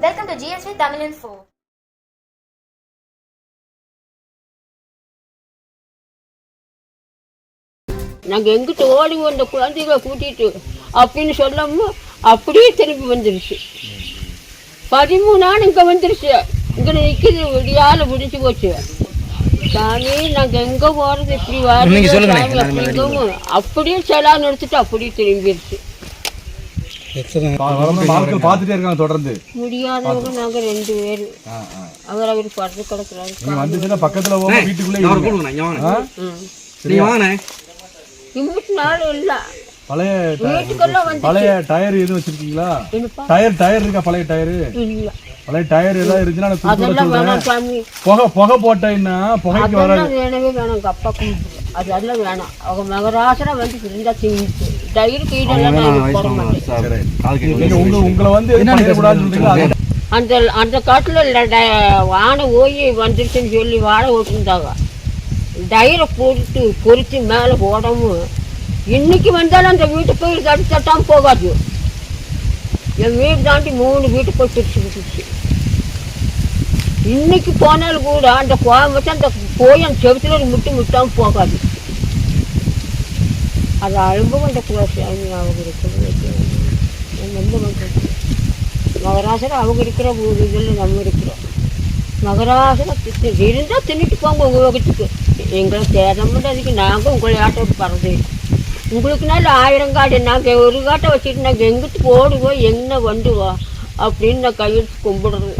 Welcome to GSV Tamil Info. நாங்கள் எங்கிட்ட ஓடி வந்த குழந்தைகளை கூட்டிட்டு அப்படின்னு சொல்லாம அப்படியே திரும்பி வந்துருச்சு. பதிமூணு நாள் இங்கே வந்துருச்சு. இங்கே நிற்கிது விடியால முடிஞ்சு போச்சு. சாமி நாங்கள் எங்கே போகிறது இப்படி நீங்க அப்படிங்கவும் அப்படியே செலான் எடுத்துட்டு அப்படியே திரும்பிடுச்சு பார்த்துட்டே இருக்காங்க தொடர்ந்து. முடியாதவங்க நாங்கள் ரெண்டு பேர். அவர் அவர் படுத்து கிடக்குறாரு. நீங்க வந்துச்சுன்னா பக்கத்துல போக வீட்டுக்குள்ளே இங்க வாங்க. நீங்க இல்லை. பழைய டயர் எதுவும் வச்சிருக்கீங்களா? டயர் டயர் இருக்கா பழைய டயரு? இல்லை. பழைய டயர் ஏதாவது இருந்துச்சுன்னா புகை புகை போட்டேன்னா புகைக்கு வராது. வேணவே வேணாம் அப்பா கும்பிட்டு அதெல்லாம் வேணாம். அவங்க மகராசனா வந்து இருந்தா திங்கிச்சு கேட்கல. நீங்க உங்க உங்களை வந்து அது அந்த அந்த காட்டில் வானை ஓய் வந்துருச்சுன்னு சொல்லி வாழை ஓட்டிருந்தாங்க. டயரை பொறுத்து பொறிச்சு மேலே போடவும் இன்னைக்கு வந்தாலும் அந்த வீட்டு போய் தடி தட்டாமல் போகாது. என் வீடு தாண்டி மூணு வீட்டு போய் பிரிச்சு விட்டுச்சு இன்னைக்கு போனாலும் கூட அந்த கோயம்புத்தூர் அந்த போய் அந்த செவத்துல ஒரு முட்டு முட்டாமல் போகாது. அது அழும்பும் அந்த குலசாமி அவங்க இருக்கிறது எந்த பண்ணுறது அவங்க இருக்கிற ஒரு இதில் நம்ம இருக்கிறோம். மகராசனம் இருந்தால் தின்னுட்டு போங்க உங்கள் எங்களை தேடமுடியாது அதுக்கு நாங்கள் உங்களை ஆட்டோட்டு பறந்து உங்களுக்குனால ஆயிரம் காடு நாங்கள் ஒரு காட்டை வச்சுட்டு நாங்கள் எங்கிட்டு போடுவோம் என்ன வந்துவோம் அப்படின்னு நான் கையெழுத்து கும்பிடுறது